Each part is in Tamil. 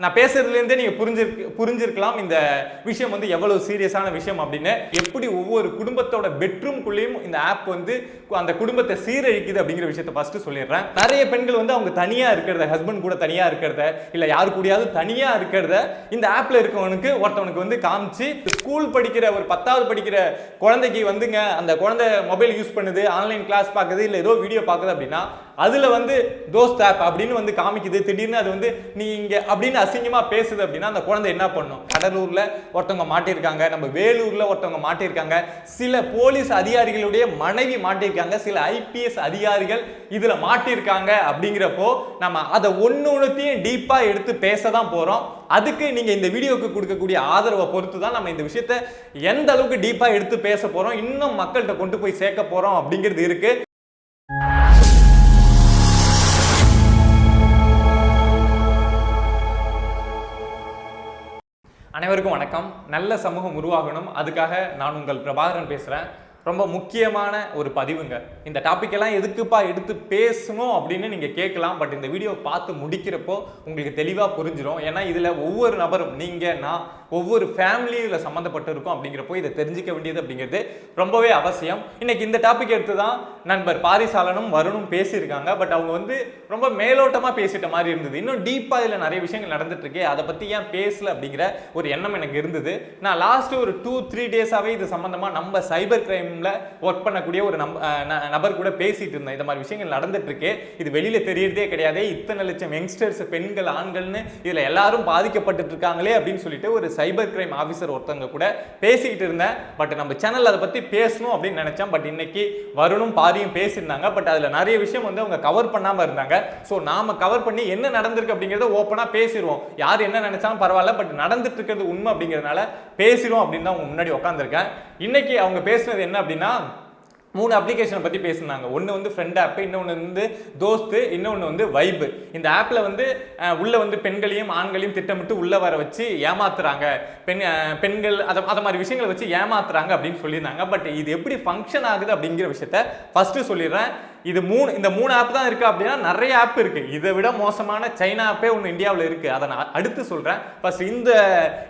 நான் பேசுறதுலேருந்தே நீங்கள் புரிஞ்சிருக்கு புரிஞ்சிருக்கலாம். இந்த விஷயம் வந்து எவ்வளோ சீரியஸான விஷயம் அப்படின்னு. எப்படி ஒவ்வொரு குடும்பத்தோட பெட்ரூம்குள்ளேயும் இந்த ஆப் வந்து அந்த குடும்பத்தை சீரழிக்குது அப்படிங்கிற விஷயத்த ஃபஸ்ட்டு சொல்லிடுறேன். நிறைய பெண்கள் வந்து அவங்க தனியாக இருக்கிறத ஹஸ்பண்ட் கூட தனியாக இருக்கிறத இல்லை யாரு கூடயாவது தனியாக இருக்கிறத இந்த ஆப்பில் இருக்கவனுக்கு ஒருத்தவனுக்கு வந்து காமிச்சு ஸ்கூல் படிக்கிற ஒரு பத்தாவது படிக்கிற குழந்தைக்கு வந்துங்க அந்த குழந்தை மொபைல் யூஸ் பண்ணுது ஆன்லைன் கிளாஸ் பார்க்குது இல்லை ஏதோ வீடியோ பார்க்குது அப்படின்னா அதில் வந்து தோஸ்த் ஆப் அப்படின்னு வந்து காமிக்குது. திடீர்னு அது வந்து நீ இங்கே அப்படின்னு அசிங்கமாக பேசுது அப்படின்னா அந்த குழந்தை என்ன பண்ணும்? கடலூரில் ஒருத்தவங்க மாட்டியிருக்காங்க. நம்ம வேலூரில் ஒருத்தவங்க மாட்டியிருக்காங்க. சில போலீஸ் அதிகாரிகளுடைய மனைவி மாட்டியிருக்காங்க. சில ஐபிஎஸ் அதிகாரிகள் இதில் மாட்டியிருக்காங்க அப்படிங்கிறப்போ நம்ம அதை ஒன்று ஒன்றுத்தையும் டீப்பாக எடுத்து பேச தான் போகிறோம் அதுக்கு நீங்கள் இந்த வீடியோவுக்கு கொடுக்கக்கூடிய ஆதரவை பொறுத்து தான் நம்ம இந்த விஷயத்த எந்த அளவுக்கு டீப்பாக எடுத்து பேச போகிறோம் இன்னும் மக்கள்கிட்ட கொண்டு போய் சேர்க்க போகிறோம் அப்படிங்கிறது இருக்குது அனைவருக்கும் வணக்கம். நல்ல சமூகம் உருவாகணும். அதுக்காக நான் உங்கள் பிரபாகரன் பேசுகிறேன் ரொம்ப முக்கியமான ஒரு பதிவுங்க. இந்த டாப்பிக்கெல்லாம் எதுக்குப்பா எடுத்து பேசணும் அப்படின்னு நீங்கள் கேட்கலாம். பட் இந்த வீடியோ பார்த்து முடிக்கிறப்போ உங்களுக்கு தெளிவாக புரிஞ்சிடும் ஏன்னா இதில் ஒவ்வொரு நபரும் நீங்கள் நான் ஒவ்வொரு ஃபேமிலியும் இதில் அப்படிங்கிறப்போ இதை தெரிஞ்சிக்க வேண்டியது அப்படிங்கிறது ரொம்பவே அவசியம். இன்னைக்கு இந்த டாபிக் எடுத்து தான் நண்பர் பாரிசாலனும் வருணும் பேசியிருக்காங்க. பட் அவங்க வந்து ரொம்ப மேலோட்டமாக பேசிட்ட மாதிரி இருந்தது. இன்னும் டீப்பாக இதில் நிறைய விஷயங்கள் நடந்துட்டுருக்கு. அதை பற்றி ஏன் பேசல அப்படிங்கிற ஒரு எண்ணம் எனக்கு இருந்தது. நான் லாஸ்ட்டு ஒரு டூ த்ரீ டேஸாகவே இது சம்மந்தமாக நம்ம சைபர் கிரைம்ல ஒர்க் பண்ணக்கூடிய ஒரு நம்ப ந- நபர் கூட பேசிட்டு இருந்தேன். இந்த மாதிரி விஷயங்கள் நடந்துட்டுருக்கு. இது வெளியில தெரியறதே கிடையாது. இத்தனை லட்சம் யங்ஸ்டர்ஸ் பெண்கள் ஆண்கள்னு இதில் எல்லாரும் பாதிக்கப்பட்டுட்டு இருக்காங்களே அப்படின்னு சொல்லிட்டு ஒரு சைபர் கிரைம் ஆஃபீஸர் ஒருத்தவங்க கூட பேசிக்கிட்டு இருந்தேன். பட் நம்ம சேனல் அதை பற்றி பேசணும் அப்படின்னு நினச்சேன். பட் இன்னைக்கு வருணும் பாரியும் பேசியிருந்தாங்க. பட் அதில் நிறைய விஷயம் வந்து அவங்க கவர் பண்ணாமல் இருந்தாங்க. ஸோ நாம கவர் பண்ணி என்ன நடந்திருக்கு அப்படிங்கிறத ஓப்பனாக பேசிடுவோம் யார் என்ன நினச்சாலும் பரவாயில்ல. பட் நடந்துட்டு இருக்கிறது உண்மை அப்படிங்கறதுனால பேசிடுவோம் அப்படின்னு தான் உங்க முன்னாடி உட்காந்துருக்கேன் இன்னைக்கு அவங்க பேசுனது என்ன அப்படின்னா மூணு அப்ளிகேஷனை பற்றி பேசினாங்க. ஒன்று வந்து ஃப்ரெண்ட் ஆப்பு இன்னொன்று வந்து தோஸ்து இன்னொன்று வந்து வைப் இந்த ஆப்பில் வந்து உள்ளே வந்து பெண்களையும் ஆண்களையும் திட்டமிட்டு உள்ளே வர வச்சு ஏமாத்துறாங்க. பெண் பெண்கள் அதை அதை மாதிரி விஷயங்களை வச்சு ஏமாத்துறாங்க அப்படின்னு சொல்லியிருந்தாங்க. பட் இது எப்படி ஃபங்க்ஷன் ஆகுது அப்படிங்கிற விஷயத்த ஃபஸ்ட்டு சொல்லிடுறேன். இது மூணு இந்த மூணு ஆப் தான் இருக்குது அப்படின்னா நிறைய ஆப் இருக்குது இதை விட மோசமான சைனா ஆப்பே ஒன்று இந்தியாவில் இருக்குது அதை நான் அடுத்து சொல்கிறேன் ஃபர்ஸ்ட் இந்த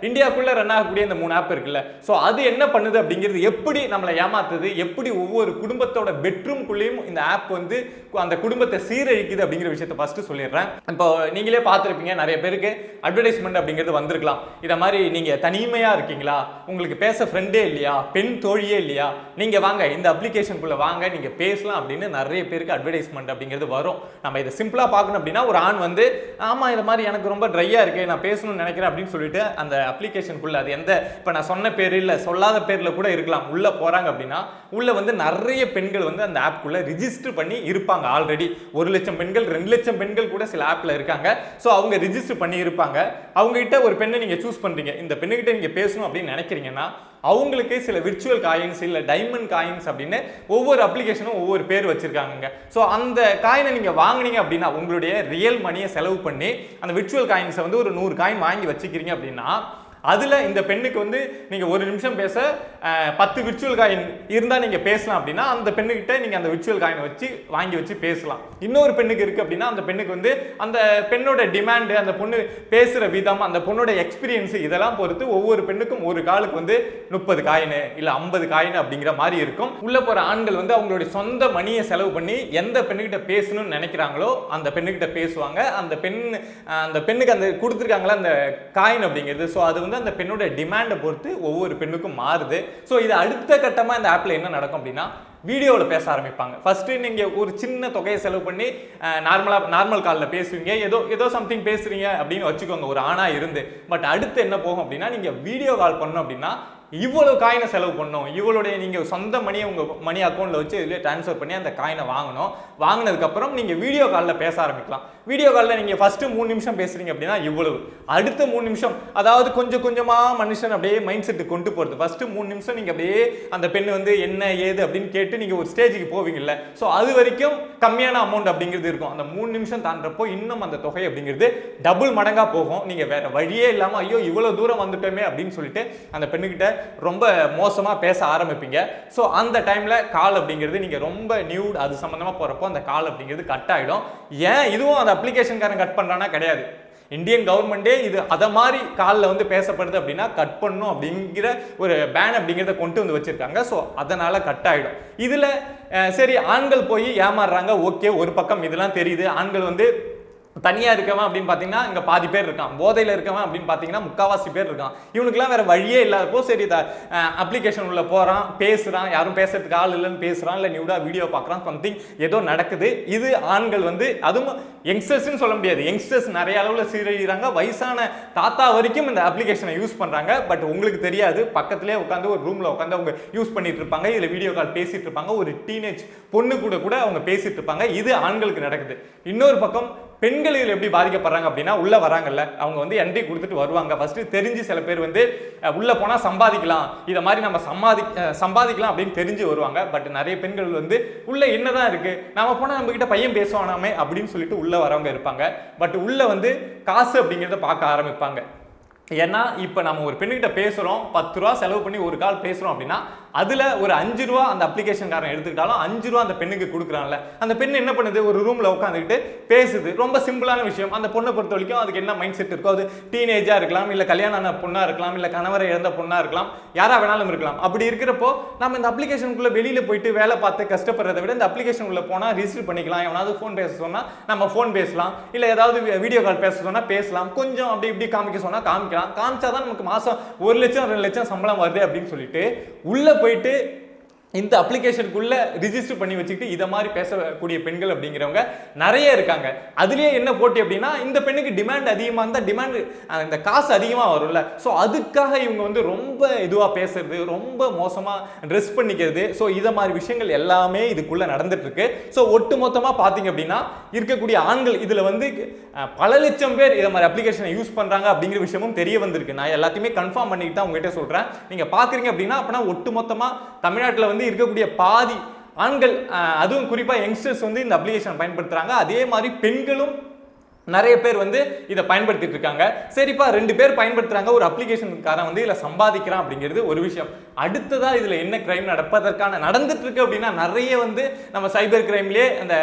இந்தியாவுக்குள்ளே ரன் ஆகக்கூடிய இந்த மூணு ஆப் இருக்குல்ல. ஸோ அது என்ன பண்ணுது அப்படிங்கிறது எப்படி நம்மளை ஏமாத்துது? எப்படி ஒவ்வொரு குடும்பத்தோட பெட்ரூம்குள்ளேயும் இந்த ஆப் வந்து அந்த குடும்பத்தை சீரழிக்குது அப்படிங்கிற விஷயத்தை ஃபஸ்ட்டு சொல்லிடுறேன். இப்போ நீங்களே பார்த்துருப்பீங்க நிறைய பேருக்கு அட்வர்டைஸ்மெண்ட் அப்படிங்கிறது வந்திருக்கலாம். இதை மாதிரி நீங்கள் தனிமையாக இருக்கீங்களா? உங்களுக்கு பேச ஃப்ரெண்டே இல்லையா? பெண் தோழியே இல்லையா? நீங்கள் வாங்க இந்த அப்ளிகேஷனுக்குள்ளே வாங்க நீங்கள் பேசலாம் அப்படின்னு நிறைய பேருக்கு அட்வர்டைஸ்மெண்ட் அப்படிங்கிறது வரும். நம்ம இதை சிம்பிளா பார்க்கணும் அப்படின்னா ஒரு ஆண் வந்து ஆமா இது மாதிரி எனக்கு ரொம்ப ட்ரையாக இருக்கு நான் பேசணும்னு நினைக்கிறேன் அப்படின்னு சொல்லிட்டு அந்த அப்ளிகேஷனுக்குள்ளே அது எந்த இப்போ நான் சொன்ன பேர் இல்லை சொல்லாத பேரில் கூட இருக்கலாம். உள்ளே போறாங்க அப்படின்னா உள்ளே வந்து நிறைய பெண்கள் வந்து அந்த ஆப்க்குள்ளே ரிஜிஸ்டர் பண்ணி இருப்பாங்க ஆல்ரெடி ஒரு லட்சம் பெண்கள் ரெண்டு லட்சம் பெண்கள் கூட சில ஆப்பில் இருக்காங்க. ஸோ அவங்க ரிஜிஸ்டர் பண்ணி இருப்பாங்க அவங்ககிட்ட ஒரு பெண்ணை நீங்கள் சூஸ் பண்ணுறீங்க இந்த பெண்ணுக்கிட்ட நீங்கள் பேசணும் அப்படின்னு நினைக்கிறீங்கன்னா அவங்களுக்கு சில விர்ச்சுவல் காயின்ஸ் இல்லை டைமண்ட் காயின்ஸ் அப்படின்னு ஒவ்வொரு அப்ளிகேஷனும் ஒவ்வொரு பேர் வச்சுருக்காங்க ஸோ அந்த காயினை நீங்கள் வாங்குனீங்க அப்படின்னா உங்களுடைய ரியல் மணியை செலவு பண்ணி அந்த விர்ச்சுவல் காயின்ஸை வந்து ஒரு நூறு காயின் வாங்கி வச்சுக்கிறீங்க அப்படின்னா அதில் இந்த பெண்ணுக்கு வந்து நீங்கள் ஒரு நிமிஷம் பேச பத்து விர்ச்சுவல் காயின் இருந்தால் நீங்கள் பேசலாம் அப்படின்னா அந்த பெண்ணுக்கிட்ட நீங்கள் அந்த விர்ச்சுவல் காயினை வச்சு வாங்கி வச்சு பேசலாம். இன்னொரு பெண்ணுக்கு இருக்குது அப்படின்னா அந்த பெண்ணுக்கு வந்து அந்த பெண்ணோட டிமாண்டு அந்த பொண்ணு பேசுகிற விதம் அந்த பொண்ணோட எக்ஸ்பீரியன்ஸு இதெல்லாம் பொறுத்து ஒவ்வொரு பெண்ணுக்கும் ஒரு காலுக்கு வந்து முப்பது காயின் இல்லை ஐம்பது காயின் அப்படிங்கிற மாதிரி இருக்கும். உள்ளே போகிற ஆண்கள் வந்து அவங்களுடைய சொந்த மணியை செலவு பண்ணி எந்த பெண்ணுக்கிட்ட பேசணும்னு நினைக்கிறாங்களோ அந்த பெண்ணுக்கிட்ட பேசுவாங்க. அந்த பெண் அந்த பெண்ணுக்கு அந்த கொடுத்துருக்காங்களா அந்த காயின் அப்படிங்கிறது. ஸோ அது வந்து அந்த பெண்ணோட டிமாண்டை பொறுத்து ஒவ்வொரு பெண்ணுக்கும் மாறுது. ஸோ இது அடுத்த கட்டமாக இந்த ஆப்பில் என்ன நடக்கும் அப்படின்னா வீடியோவில் பேச ஆரம்பிப்பாங்க. ஃபஸ்ட்டு நீங்கள் ஒரு சின்ன தொகையை செலவு பண்ணி நார்மலாக நார்மல் காலில் பேசுவீங்க. ஏதோ ஏதோ சம்திங் பேசுறீங்க அப்படின்னு வச்சுக்கோங்க. ஒரு ஆணாக இருந்து. பட் அடுத்து என்ன போகும் அப்படின்னா நீங்கள் வீடியோ கால் பண்ணோம் அப்படின்னா இவ்வளோ காயினை செலவு பண்ணணும் இவளுடைய நீங்கள் சொந்த மணியை உங்கள் மணி அக்கௌண்ட்டில் வச்சு இதில் ட்ரான்ஸ்ஃபர் பண்ணி அந்த காயினை வாங்கணும் வாங்கினதுக்கப்புறம் நீங்கள் வீடியோ காலில் பேச ஆரம்பிக்கலாம். வீடியோ காலில் நீங்கள் ஃபஸ்ட்டு மூணு நிமிஷம் பேசுறீங்க அப்படின்னா இவ்வளவு. அடுத்த மூணு நிமிஷம் அதாவது கொஞ்சம் கொஞ்சமாக மனுஷன் அப்படியே மைண்ட் செட்டு கொண்டு போகிறது ஃபஸ்ட்டு மூணு நிமிஷம் நீங்கள் அப்படியே அந்த பெண் வந்து என்ன ஏது அப்படின்னு கேட்டு நீங்கள் ஒரு ஸ்டேஜுக்கு போவீங்கல்ல. ஸோ அது வரைக்கும் கம்மியான அமௌண்ட் அப்படிங்கிறது இருக்கும். அந்த மூணு நிமிஷம் தாண்டப்போ இன்னும் அந்த தொகை அப்படிங்கிறது டபுள் மடங்காக போகும். நீங்கள் வேறு வழியே இல்லாமல் ஐயோ இவ்வளோ தூரம் வந்துட்டோமே அப்படின்னு சொல்லிட்டு அந்த பெண்ணுக்கிட்ட ரொம்ப மோசமாக பேச ஆரம்பிப்பீங்க. ஸோ அந்த டைமில் கால் அப்படிங்கிறது நீங்கள் ரொம்ப நியூட் அது சம்மந்தமாக போகிறப்போ அந்த கால் அப்படிங்கிறது கட் ஆகிடும் ஏன் இதுவும் அந்த அப்ளிகேஷன்காரன் கட் பண்ணுறானா கிடையாது. இந்தியன் கவர்மெண்டே இது அதை மாதிரி காலில் வந்து பேசப்படுது அப்படின்னா கட் பண்ணும் அப்படிங்கிற ஒரு பேன் அப்படிங்கிறத கொண்டு வந்து வச்சுருக்காங்க. ஸோ அதனால் கட் ஆகிடும் இதில் சரி ஆண்கள் போய் ஏமாறுறாங்க. ஓகே ஒரு பக்கம் இதெல்லாம் தெரியுது. ஆண்கள் வந்து தனியாக இருக்கவன் அப்படின்னு பார்த்தீங்கன்னா இங்கே பாதி பேர் இருக்கான். போதையில் இருக்கவன் அப்படின்னு பார்த்தீங்கன்னா முக்காவாசி பேர் இருக்கான். இவனுக்குலாம் வேறு வழியே இல்லாதப்போ சரி அப்ளிகேஷன் உள்ள போகிறான் பேசுகிறான் யாரும் பேசுறதுக்கு ஆள் இல்லைன்னு பேசுகிறான் இல்லை நியூடாக வீடியோ பார்க்குறான் சம்திங் ஏதோ நடக்குது. இது ஆண்கள் வந்து அதுவும் யங்ஸ்டர்ஸ்னு சொல்ல முடியாது. யங்ஸ்டர்ஸ் நிறைய அளவில் சீரழிகிறாங்க. வயசான தாத்தா வரைக்கும் இந்த அப்ளிகேஷனை யூஸ் பண்ணுறாங்க பட் உங்களுக்கு தெரியாது. பக்கத்திலே உட்காந்து ஒரு ரூமில் உட்காந்து அவங்க யூஸ் பண்ணிட்டு இருப்பாங்க. இதில் வீடியோ கால் பேசிகிட்டு இருப்பாங்க. ஒரு டீனேஜ் பொண்ணு கூட கூட அவங்க பேசிகிட்டு இருப்பாங்க. இது ஆண்களுக்கு நடக்குது. இன்னொரு பக்கம் பெண்கள் இதில் எப்படி பாதிக்கப்படுறாங்க அப்படின்னா உள்ள வராங்கல்ல. அவங்க வந்து என்ட்ரி கொடுத்துட்டு வருவாங்க. ஃபர்ஸ்ட் தெரிஞ்சு சில பேர் வந்து உள்ளே உள்ள சம்பாதிக்கலாம். இதை மாதிரி நம்ம சம்பாதி சம்பாதிக்கலாம் அப்படின்னு தெரிஞ்சு வருவாங்க. பட் நிறைய பெண்கள் வந்து உள்ள என்னதான் இருக்கு? நாம போனால் நம்ம கிட்ட பையன் பேசுவானாமே அப்படின்னு சொல்லிட்டு உள்ள வரவங்க இருப்பாங்க. பட் உள்ள வந்து காசு அப்படிங்கிறத பார்க்க ஆரம்பிப்பாங்க. ஏன்னா இப்போ நம்ம ஒரு பெண்ணுக்கிட்ட பேசுகிறோம் பத்து ரூபா செலவு பண்ணி ஒரு கால் பேசுகிறோம் அப்படின்னா அதில் ஒரு அஞ்சு ரூபா அந்த அப்ளிகேஷன்காரன் எடுத்துக்கிட்டாலும் அஞ்சு ரூபா அந்த பெண்ணுக்கு கொடுக்குறான்ல. அந்த பெண் என்ன பண்ணுது? ஒரு ரூமில் உட்காந்துக்கிட்டு பேசுது. ரொம்ப சிம்பிளான விஷயம். அந்த பொண்ணை பொறுத்த வரைக்கும் அதுக்கு என்ன மைண்ட் செட் இருக்கோ அது டீனேஜாக இருக்கலாம் இல்லை கல்யாணம் ஆன பொண்ணாக இருக்கலாம் இல்லை கணவரை இழந்த பொண்ணாக இருக்கலாம் யாராக வேணாலும் இருக்கலாம். அப்படி இருக்கிறப்போ நம்ம இந்த அப்ளிகேஷனுக்குள்ளே வெளியில் போயிட்டு வேலை பார்த்து கஷ்டப்படுறத விட இந்த அப்ளிகேஷனுக்குள்ளே போனால் ரிசீவ் பண்ணிக்கலாம். எவனாவது ஃபோன் பேச சொன்னால் நம்ம ஃபோன் பேசலாம். இல்லை ஏதாவது வீடியோ கால் பேச சொன்னால் பேசலாம். கொஞ்சம் அப்படி இப்படி காமிக்க சொன்னால் காமிக்கிறான் காமிச்சாதான் நமக்கு மாதம் ஒரு லட்சம் ரெண்டு லட்சம் சம்பளம் வருது அப்படின்னு சொல்லிட்டு உள்ளே போயிட்டு இந்த அப்ளிகேஷனுக்குள்ளே ரிஜிஸ்டர் பண்ணி வச்சுக்கிட்டு இதை மாதிரி பேசக்கூடிய பெண்கள் அப்படிங்கிறவங்க நிறைய இருக்காங்க. அதுலேயே என்ன போட்டி அப்படின்னா இந்த பெண்ணுக்கு டிமாண்ட் அதிகமாக இருந்தால் டிமாண்ட் இந்த காசு அதிகமாக வரும்ல. ஸோ அதுக்காக இவங்க வந்து ரொம்ப இதுவாக பேசுறது ரொம்ப மோசமாக ட்ரெஸ் பண்ணிக்கிறது. ஸோ இதை மாதிரி விஷயங்கள் எல்லாமே இதுக்குள்ளே நடந்துட்டுருக்கு. ஸோ ஒட்டு மொத்தமாக பார்த்தீங்க அப்படின்னா இருக்கக்கூடிய ஆண்கள் இதில் வந்து பல லட்சம் பேர் இதை மாதிரி அப்ளிகேஷனை யூஸ் பண்ணுறாங்க அப்படிங்கிற விஷயமும் தெரிய வந்திருக்கு. நான் எல்லாத்தையுமே கன்ஃபார்ம் பண்ணிக்கிட்டு தான் உங்ககிட்ட சொல்கிறேன் நீங்கள் பார்க்குறீங்க அப்படின்னா அப்படின்னா ஒட்டு மொத்தமாக தமிழ்நாட்டில் வந்து இருக்கக்கூடிய பாதி ஆண்கள் அதுவும் குறிப்பாக யங்ஸ்டர்ஸ் வந்து இந்த அப்ளிகேஷன் பயன்படுத்துகிறாங்க அதே மாதிரி பெண்களும் நிறைய பேர் வந்து இதை பயன்படுத்திட்டு இருக்காங்க. சரிப்பா ரெண்டு பேர் பயன்படுத்துறாங்க. ஒரு அப்ளிகேஷனுக்காரன் வந்து இதில் சம்பாதிக்கிறான் அப்படிங்கிறது ஒரு விஷயம். அடுத்ததா இதில் என்ன கிரைம் நடப்பதற்கான நடந்துட்டு இருக்கு அப்படின்னா நிறைய வந்து நம்ம சைபர் கிரைம்லேயே அந்த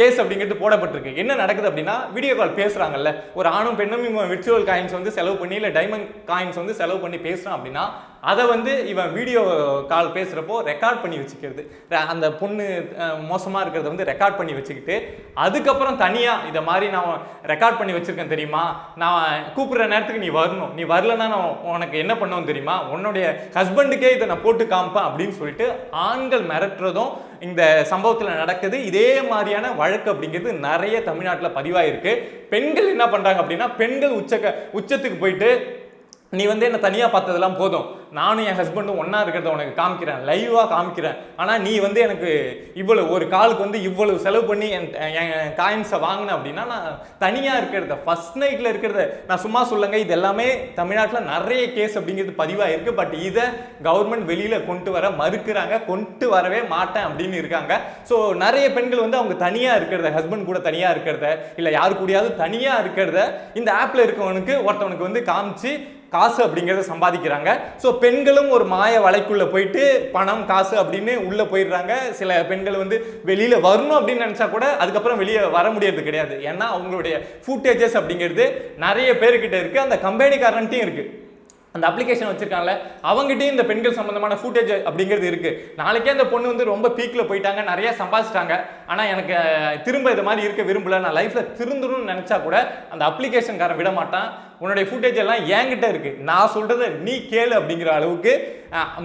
கேஸ் அப்படிங்கிறது போடப்பட்டிருக்கு. என்ன நடக்குது அப்படின்னா வீடியோ கால் பேசுறாங்கல்ல. ஒரு ஆணும் பெண்ணும் விர்ச்சுவல் காயின்ஸ் வந்து செலவு பண்ணி இல்லை டைமண்ட் காயின்ஸ் வந்து செலவு பண்ணி பேசுகிறான் அப்படின்னா அதை வந்து இவன் வீடியோ கால் பேசுகிறப்போ ரெக்கார்ட் பண்ணி வச்சுக்கிறது. அந்த பொண்ணு மோசமாக இருக்கிறத வந்து ரெக்கார்ட் பண்ணி வச்சுக்கிட்டு அதுக்கப்புறம் தனியாக இதை மாதிரி நான் ரெக்கார்ட் பண்ணி வச்சுருக்கேன் தெரியுமா? நான் கூப்பிட்ற நேரத்துக்கு நீ வரணும். நீ வரலன்னா நான் உனக்கு என்ன பண்ணுவோம் தெரியுமா? உன்னுடைய ஹஸ்பண்டுக்கே இதை நான் போட்டு காமிப்பேன் அப்படின்னு சொல்லிட்டு ஆண்கள் மிரட்டுறதும் இந்த சம்பவத்தில் நடக்குது. இதே மாதிரியான வழக்கு அப்படிங்கிறது நிறைய தமிழ்நாட்டில் பதிவாயிருக்கு. பெண்கள் என்ன பண்ணுறாங்க அப்படின்னா பெண்கள் உச்சக்க உச்சத்துக்கு போயிட்டு நீ வந்து என்ன தனியாக பார்த்ததெல்லாம் போதும். நானும் என் ஹஸ்பண்டும் ஒன்றா இருக்கிறத உனக்கு காமிக்கிறேன். லைவாக காமிக்கிறேன். ஆனால் நீ வந்து எனக்கு இவ்வளவு ஒரு காலுக்கு வந்து இவ்வளவு செலவு பண்ணி என் என் காயின்ஸை வாங்கினேன் அப்படின்னா நான் தனியாக இருக்கிறத ஃபர்ஸ்ட் நைட்டில் இருக்கிறத நான் சும்மா சொல்லுங்க இது எல்லாமே தமிழ்நாட்டில் நிறைய கேஸ் அப்படிங்கிறது பதிவாயிருக்கு பட் இதை கவர்மெண்ட் வெளியில் கொண்டு வர மறுக்கிறாங்க கொண்டு வரவே மாட்டேன் அப்படின்னு இருக்காங்க. ஸோ நிறைய பெண்கள் வந்து அவங்க தனியாக இருக்கிறத ஹஸ்பண்ட் கூட தனியாக இருக்கிறத இல்லை யாரு கூடயாவது தனியாக இருக்கிறத இந்த ஆப்பில் இருக்கவனுக்கு ஒருத்தவனுக்கு வந்து காமிச்சு காசு அப்படிங்கிறத சம்பாதிக்கிறாங்க. ஸோ பெண்களும் ஒரு மாய வலைக்குள்ளே போயிட்டு பணம் காசு அப்படின்னு உள்ளே போயிடுறாங்க. சில பெண்கள் வந்து வெளியில் வரணும் அப்படின்னு நினச்சா கூட அதுக்கப்புறம் வெளியே வர முடியறது கிடையாது. ஏன்னா அவங்களுடைய ஃபுட்டேஜஸ் அப்படிங்கிறது நிறைய பேர்கிட்ட இருக்குது அந்த கம்பெனிக்காரன்ட்டையும் இருக்குது அந்த அப்ளிகேஷன் வச்சிருக்காங்கல்ல அவங்ககிட்டயும் இந்த பெண்கள் சம்பந்தமான ஃபுட்டேஜ் அப்படிங்கிறது இருக்கு. நாளைக்கே அந்த பொண்ணு வந்து ரொம்ப பீக்ல போயிட்டாங்க. நிறைய சம்பாதிச்சிட்டாங்க. ஆனால் எனக்கு திரும்ப இது மாதிரி இருக்க விரும்பல. நான் லைஃப்பில் திருந்தணும்னு நினச்சா கூட அந்த அப்ளிகேஷன்காரன் விட மாட்டான். உன்னுடைய ஃபுட்டேஜ் எல்லாம் என்கிட்ட இருக்கு. நான் சொல்கிறத நீ கேளு அப்படிங்கிற அளவுக்கு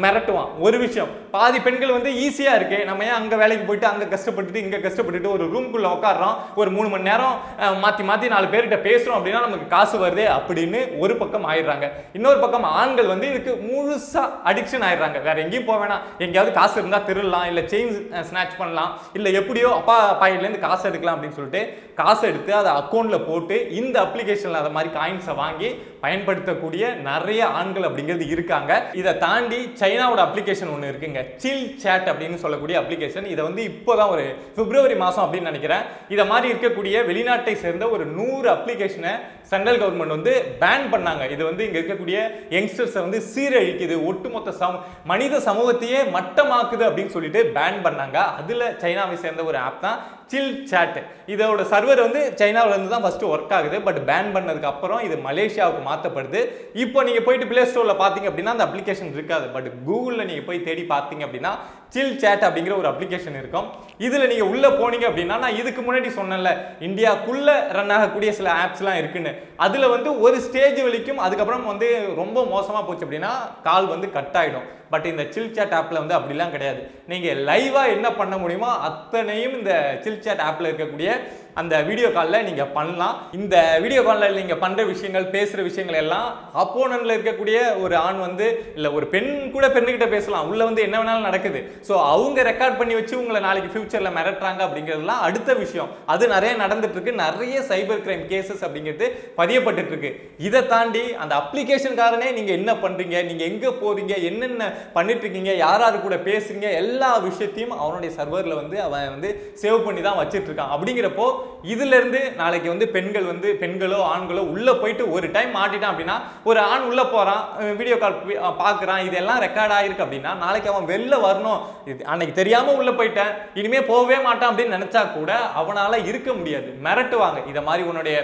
மிரட்டுவான். ஒரு விஷயம் பாதி பெண்கள் வந்து ஈஸியாக இருக்கு. நம்ம ஏன் அங்கே வேலைக்கு போயிட்டு அங்கே கஷ்டப்பட்டுட்டு இங்கே கஷ்டப்பட்டுட்டு ஒரு ரூம்குள்ளே உட்காடுறோம் ஒரு மூணு மணி நேரம் மாற்றி மாற்றி நாலு பேர்கிட்ட பேசுகிறோம் அப்படின்னா நமக்கு காசு வருதே அப்படின்னு ஒரு பக்கம் ஆயிடுறாங்க. இன்னொரு பக்கம் ஆண்கள் வந்து இதுக்கு முழுசாக அடிக்ஷன் ஆயிடுறாங்க. வேற எங்கேயும் போக வேணாம். எங்கேயாவது காசு இருந்தால் திருடலாம். இல்லை செயின் ஸ்நாச் பண்ணலாம். இல்லை எப்படியோ அப்பா பாக்கெட்ல காசு எடுக்கலாம் அப்படின்னு சொல்லிட்டு காசு எடுத்து அதை அக்கௌண்ட்டில் போட்டு இந்த அப்ளிகேஷனில் அதை மாதிரி காயின்ஸை வாங்கி பயன்படுத்தக்கூடிய நிறைய ஆண்கள் அப்படிங்கிறது இருக்காங்க. இதை தாண்டி சைனாவோட அப்ளிகேஷன் ஒன்று இருக்குங்க. சில் சேட் அப்படின்னு சொல்லக்கூடிய அப்ளிகேஷன் இதை வந்து இப்போ தான் ஒரு பிப்ரவரி மாதம் அப்படின்னு நினைக்கிறேன். இதை மாதிரி இருக்கக்கூடிய வெளிநாட்டை சேர்ந்த ஒரு நூறு அப்ளிகேஷனை சென்ட்ரல் கவர்மெண்ட் வந்து பேன் பண்ணாங்க. இது வந்து இங்கே இருக்கக்கூடிய யங்ஸ்டர்ஸை வந்து சீரழிக்குது. ஒட்டுமொத்த சம மனித சமூகத்தையே மட்டமாக்குது அப்படின்னு சொல்லிட்டு பேன் பண்ணாங்க. அதில் சைனாவை சேர்ந்த ஒரு ஆப் தான் சில் சேட் இதோட சர்வர் வந்து சைனாவிலேருந்து தான் ஃபஸ்ட்டு ஒர்க் ஆகுது. பட் பேன் பண்ணதுக்கு அப்புறம் இது மலேசியாவுக்கு மாற்றப்படுது இப்போ நீங்கள் போயிட்டு பிளே ஸ்டோரில் பார்த்தீங்க அப்படின்னா அந்த அப்ளிகேஷன் இருக்காது. பட் கூகுளில் நீங்கள் போய் தேடி பார்த்தீங்க அப்படின்னா சில் சேட் அப்படிங்கிற ஒரு அப்ளிகேஷன் இருக்கும். இதில் நீங்கள் உள்ளே போனீங்க அப்படின்னா நான் இதுக்கு முன்னாடி சொன்னேன்ல இந்தியாக்குள்ளே ரன் ஆகக்கூடிய சில ஆப்ஸ்லாம் இருக்குன்னு. அதில் வந்து ஒரு ஸ்டேஜ் வரைக்கும் அதுக்கப்புறம் வந்து ரொம்ப மோசமாக போச்சு அப்படின்னா கால் வந்து கட் ஆகிடும் பட் இந்த சில் சேட் ஆப்பில் வந்து அப்படிலாம் கிடையாது. நீங்கள் லைவாக என்ன பண்ண முடியுமோ அத்தனையும் இந்த சில் சேட் ஆப்பில் இருக்கக்கூடிய அந்த வீடியோ காலில் நீங்கள் பண்ணலாம். இந்த வீடியோ காலில் நீங்கள் பண்ணுற விஷயங்கள் பேசுகிற விஷயங்கள் எல்லாம் அப்போனன்ல இருக்கக்கூடிய ஒரு ஆண் வந்து இல்லை ஒரு பெண் கூட பெண்ணுக்கிட்ட பேசலாம். உள்ளே வந்து என்ன வேணாலும் நடக்குது. ஸோ அவங்க ரெக்கார்ட் பண்ணி வச்சு உங்களை நாளைக்கு ஃபியூச்சரில் மிரட்டுறாங்க அப்படிங்கிறதுலாம் அடுத்த விஷயம். அது நிறைய நடந்துட்டுருக்கு. நிறைய சைபர் கிரைம் கேசஸ் அப்படிங்கிறது பதியப்பட்டுருக்கு இதை தாண்டி அந்த அப்ளிகேஷன்காரனே நீங்கள் என்ன பண்ணுறீங்க நீங்கள் எங்கே போகிறீங்க என்னென்ன பண்ணிட்டுருக்கீங்க? யார் யார் கூட பேசுறீங்க? எல்லா விஷயத்தையும் அவனுடைய சர்வரில் வந்து அவன் வந்து சேவ் பண்ணி தான் வச்சிட்டு இருக்கான் அப்படிங்கிறப்போ இதுலேருந்து நாளைக்கு வந்து பெண்கள் வந்து பெண்களோ ஆண்களோ உள்ளே போயிட்டு ஒரு டைம் மாட்டிட்டான் அப்படின்னா ஒரு ஆண் உள்ளே போகிறான் வீடியோ கால் பார்க்குறான் இதெல்லாம் ரெக்கார்ட் ஆகிருக்கு அப்படின்னா நாளைக்கு அவன் வெளில வரணும். இது அன்னைக்கு தெரியாமல் உள்ளே போயிட்டேன் இனிமேல் போகவே மாட்டான் அப்படின்னு நினச்சா கூட அவனால் இருக்க முடியாது. மிரட்டுவாங்க. இதை மாதிரி உன்னுடைய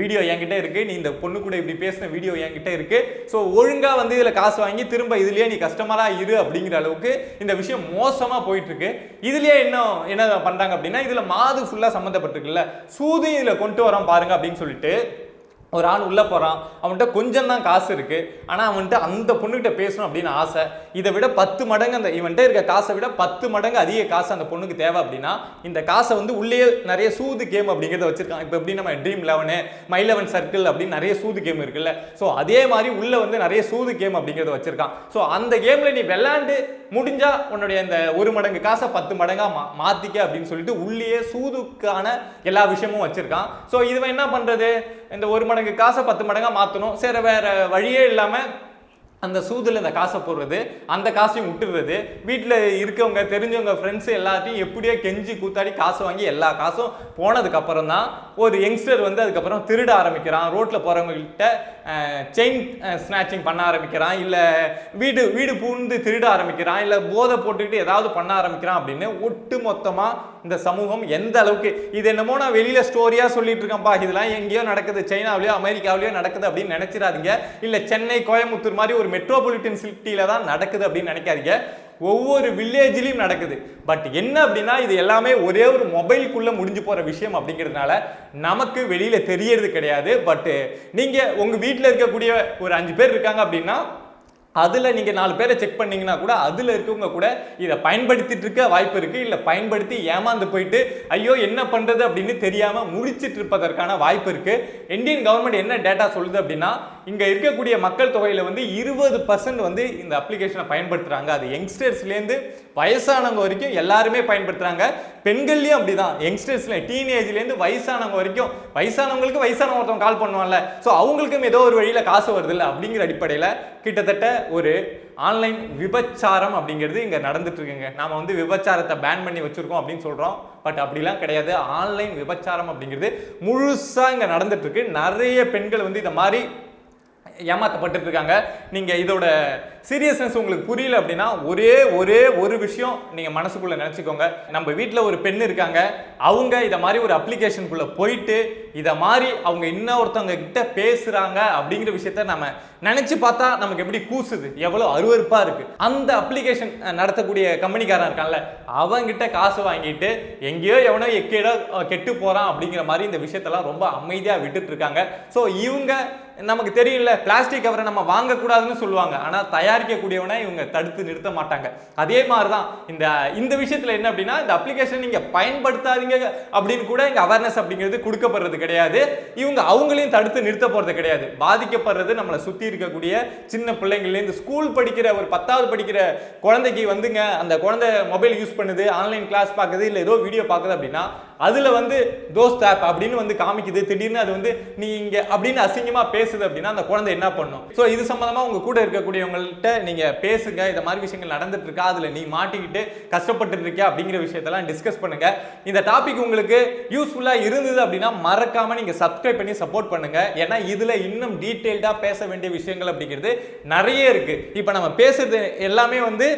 வீடியோ என்கிட்ட இருக்கு. நீ இந்த பொண்ணு கூட இப்படி பேசின வீடியோ என்கிட்ட இருக்கு. ஸோ ஒழுங்கா வந்து இதுல காசு வாங்கி திரும்ப இதுலயே நீ கஸ்டமரா இரு அப்படிங்கிற அளவுக்கு இந்த விஷயம் மோசமா போயிட்டு இருக்கு இதுலயே இன்னும் என்ன பண்றாங்க அப்படின்னா இதுல மாது ஃபுல்லா சம்மந்தப்பட்டிருக்குல்ல. சூது இதுல கொண்டு வரோம் பாருங்க அப்படின்னு சொல்லிட்டு ஒரு ஆண் உள்ளே போகிறான் அவன்கிட்ட கொஞ்சம் தான் காசு இருக்குது ஆனால் அவன்கிட்ட அந்த பொண்ணுக்கிட்ட பேசணும் அப்படின்னு ஆசை. இதை விட பத்து மடங்கு அந்த இவன்கிட்ட இருக்க காசை விட பத்து மடங்கு அதிக காசு அந்த பொண்ணுக்கு தேவை அப்படின்னா இந்த காசை வந்து உள்ளேயே நிறைய சூது கேம் அப்படிங்கிறத வச்சுருக்கான் இப்போ எப்படி நம்ம Dream Eleven My Eleven Circle அப்படின்னு நிறைய சூது கேம் இருக்குல்ல. ஸோ அதே மாதிரி உள்ளே வந்து நிறைய சூது கேம் அப்படிங்கிறத வச்சுருக்கான். ஸோ அந்த கேமில் நீ விளாண்டு முடிஞ்சால் உன்னுடைய இந்த ஒரு மடங்கு காசை பத்து மடங்காக மா மாற்றிக்க அப்படின்னு சொல்லிட்டு உள்ளேயே சூதுக்கான எல்லா விஷயமும் வச்சுருக்கான். ஸோ இதுவன் என்ன பண்ணுறது இந்த ஒரு மடங்கு காசை பத்து மடங்காக மாற்றணும் சரி வேறு வழியே இல்லாமல் அந்த சூதில் இந்த காசை போடுறது அந்த காசையும் விட்டுடுறது வீட்டில் இருக்கவங்க தெரிஞ்சவங்க ஃப்ரெண்ட்ஸ் எல்லாத்தையும் எப்படியோ கெஞ்சி கூத்தாடி காசு வாங்கி எல்லா காசும் போனதுக்கப்புறம் தான் ஒரு யங்ஸ்டர் வந்து அதுக்கப்புறம் திருட ஆரம்பிக்கிறான். ரோட்டில் போகிறவங்கள்ட்ட செயின் ஸ்நாச்சிங் பண்ண ஆரம்பிக்கிறான். இல்லை வீடு வீடு பூந்து திருட ஆரம்பிக்கிறான். இல்லை போதை போட்டுக்கிட்டு ஏதாவது பண்ண ஆரம்பிக்கிறான் அப்படின்னு ஒட்டு மொத்தமாக இந்த சமூகம் எந்த அளவுக்கு இது என்னமோ நான் வெளியில ஸ்டோரியா சொல்லிட்டு இருக்கேன்ப்பா இதெல்லாம் எங்கேயோ நடக்குது சைனாவிலயோ அமெரிக்காவிலயோ நடக்குது அப்படின்னு நினைச்சிடாதீங்க. இல்ல சென்னை கோயம்புத்தூர் மாதிரி ஒரு மெட்ரோபாலிட்டன் சிட்டியில தான் நடக்குது அப்படின்னு நினைக்காதீங்க. ஒவ்வொரு வில்லேஜ்லேயும் நடக்குது. பட் என்ன அப்படின்னா இது எல்லாமே ஒரே ஒரு மொபைலுக்குள்ளே முடிஞ்சு போகிற விஷயம் அப்படிங்கிறதுனால நமக்கு வெளியில் தெரியறது கிடையாது. பட்டு நீங்கள் உங்கள் வீட்டில் இருக்கக்கூடிய ஒரு அஞ்சு பேர் இருக்காங்க அப்படின்னா அதில் நீங்கள் நாலு பேரை செக் பண்ணீங்கன்னா கூட அதில் இருக்கவங்க கூட இதை பயன்படுத்திட்டு இருக்க வாய்ப்பு இருக்குது இல்லை பயன்படுத்தி ஏமாந்து போயிட்டு ஐயோ என்ன பண்ணுறது அப்படின்னு தெரியாமல் முடிச்சிட்டு இருப்பதற்கான வாய்ப்பு இருக்குது இந்தியன் கவர்மெண்ட் என்ன டேட்டா சொல்லுது அப்படின்னா இங்கே இருக்கக்கூடிய மக்கள் தொகையில் வந்து இருபது பர்சன்ட் வந்து இந்த அப்ளிகேஷனை பயன்படுத்துகிறாங்க அது யங்ஸ்டர்ஸ்லேருந்து வயசானவங்க வரைக்கும் எல்லாருமே பயன்படுத்துறாங்க. அப்படி அப்படிதான். யங்ஸ்டர்ஸில் டீனேஜ்லேருந்து வயசானவங்க வரைக்கும் வயசானவங்களுக்கு வயசானவங்க ஒருத்தவங்க கால் பண்ணுவாங்கல்ல ஸோ அவங்களுக்கும் ஏதோ ஒரு வழியில் காசு வருதில்ல அப்படிங்கிற அடிப்படையில் கிட்டத்தட்ட ஒரு ஆன்லைன் விபச்சாரம் அப்படிங்கிறது இங்கே நடந்துட்டுருக்குங்க. நாம் வந்து விபச்சாரத்தை பேன் பண்ணி வச்சுருக்கோம் அப்படின்னு சொல்கிறோம் பட் அப்படிலாம் கிடையாது. ஆன்லைன் விபச்சாரம் அப்படிங்கிறது முழுசாக இங்கே நடந்துட்டுருக்கு. நிறைய பெண்கள் வந்து இந்த மாதிரி ஏமாற்றப்பட்டு இருக்காங்க நீங்கள் இதோட சீரியஸ்னஸ் உங்களுக்கு புரியல அப்படின்னா ஒரே ஒரே ஒரு விஷயம் நீங்கள் மனசுக்குள்ளே நினச்சிக்கோங்க. நம்ம வீட்டில் ஒரு பெண் இருக்காங்க. அவங்க இதை மாதிரி ஒரு அப்ளிகேஷனுக்குள்ளே போயிட்டு இதை மாதிரி அவங்க இன்னொருத்தவங்க கிட்ட பேசுகிறாங்க அப்படிங்கிற விஷயத்த நம்ம நினச்சி பார்த்தா நமக்கு எப்படி கூசுது? எவ்வளோ அருவறுப்பாக இருக்குது அந்த அப்ளிகேஷன் நடத்தக்கூடிய கம்பெனிக்காரன் இருக்கான்ல அவங்கிட்ட காசு வாங்கிட்டு எங்கேயோ எவனோ எக்கேடோ கெட்டு போகிறான் அப்படிங்கிற மாதிரி இந்த விஷயத்தெல்லாம் ரொம்ப அமைதியாக விட்டுட்டு இருக்காங்க ஸோ இவங்க நமக்கு தெரியும்ல பிளாஸ்டிக் கவரை நம்ம வாங்கக்கூடாதுன்னு சொல்லுவாங்க. ஆனால் தயாரிக்கக்கூடியவனை இவங்க தடுத்து நிறுத்த மாட்டாங்க. அதே மாதிரி தான் இந்த இந்த விஷயத்தில் என்ன அப்படின்னா இந்த அப்ளிகேஷன் நீங்கள் பயன்படுத்தாதீங்க அப்படின்னு கூட இங்கே அவேர்னஸ் அப்படிங்கிறது கொடுக்கப்படுறது கிடையாது. இவங்க அவங்களையும் தடுத்து நிறுத்த போகிறது கிடையாது. பாதிக்கப்படுறது நம்மளை சுற்றி இருக்கக்கூடிய சின்ன பிள்ளைங்கள்லேருந்து ஸ்கூல் படிக்கிற ஒரு பத்தாவது படிக்கிற குழந்தைக்கு வந்துங்க அந்த குழந்தை மொபைல் யூஸ் பண்ணுது ஆன்லைன் கிளாஸ் பார்க்குது இல்லை ஏதோ வீடியோ பார்க்குது அப்படின்னா அதில் வந்து தோஸ்த் ஆப் அப்படின்னு வந்து காமிக்குது. திடீர்னு அது வந்து நீ இங்கே அப்படின்னு அசிங்கமாக பேசுது அப்படின்னா அந்த குழந்தை என்ன பண்ணும்? ஸோ இது சம்மந்தமாக உங்கள் கூட இருக்கக்கூடியவங்கள்ட்ட நீங்கள் பேசுங்க. இந்த மாதிரி விஷயங்கள் நடந்துட்டு இருக்கா அதில் நீ மாட்டிக்கிட்டு கஷ்டப்பட்டு இருக்கியா அப்படிங்கிற விஷயத்தெல்லாம் டிஸ்கஸ் பண்ணுங்க. இந்த டாபிக் உங்களுக்கு யூஸ்ஃபுல்லாக இருந்தது அப்படின்னா மறக்காமல் நீங்கள் சப்ஸ்கிரைப் பண்ணி சப்போர்ட் பண்ணுங்க. ஏன்னா இதில் இன்னும் டீட்டெயில்டாக பேச வேண்டிய விஷயங்கள் அப்படிங்கிறது நிறைய இருக்குது இப்போ நம்ம பேசுறது எல்லாமே வந்து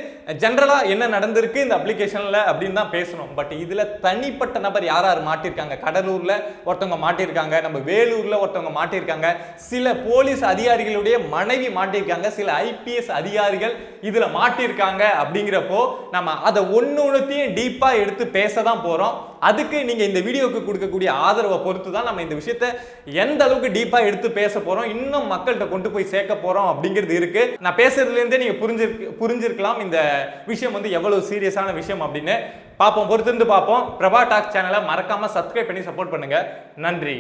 ஜென்ரலாக என்ன நடந்திருக்கு இந்த அப்ளிகேஷனில் அப்படின்னு தான் பேசணும். பட் இதில் தனிப்பட்ட நபர் யார் யார் மாட்டிருக்காங்க? கடலூரில் ஒருத்தவங்க மாட்டிருக்காங்க நம்ம வேலூரில் ஒருத்தவங்க மாட்டிருக்காங்க சில போலீஸ் அதிகாரிகளுடைய மனைவி மாட்டியிருக்காங்க சில ஐபிஎஸ் அதிகாரிகள் இதில் மாட்டியிருக்காங்க அப்படிங்கிறப்போ நம்ம அதை ஒன்று ஒன்றுத்தையும் டீப்பாக எடுத்து பேச தான் போகிறோம் அதுக்கு நீங்கள் இந்த வீடியோவுக்கு கொடுக்கக்கூடிய ஆதரவை பொறுத்து தான் நம்ம இந்த விஷயத்த எந்த அளவுக்கு டீப்பாக எடுத்து பேச போகிறோம் இன்னும் மக்கள்கிட்ட கொண்டு போய் சேர்க்க போகிறோம் அப்படிங்கிறது இருக்குது நான் பேசுறதுலேருந்தே நீங்கள் புரிஞ்சிருக்கு புரிஞ்சிருக்கலாம் இந்த விஷயம் வந்து எவ்வளோ சீரியஸான விஷயம் அப்படின்னு. பார்ப்போம் பொறுத்திருந்து பார்ப்போம். பிரபா டாக் சேனலை மறக்காமல் சப்ஸ்கிரைப் பண்ணி சப்போர்ட் பண்ணுங்கள் நன்றி.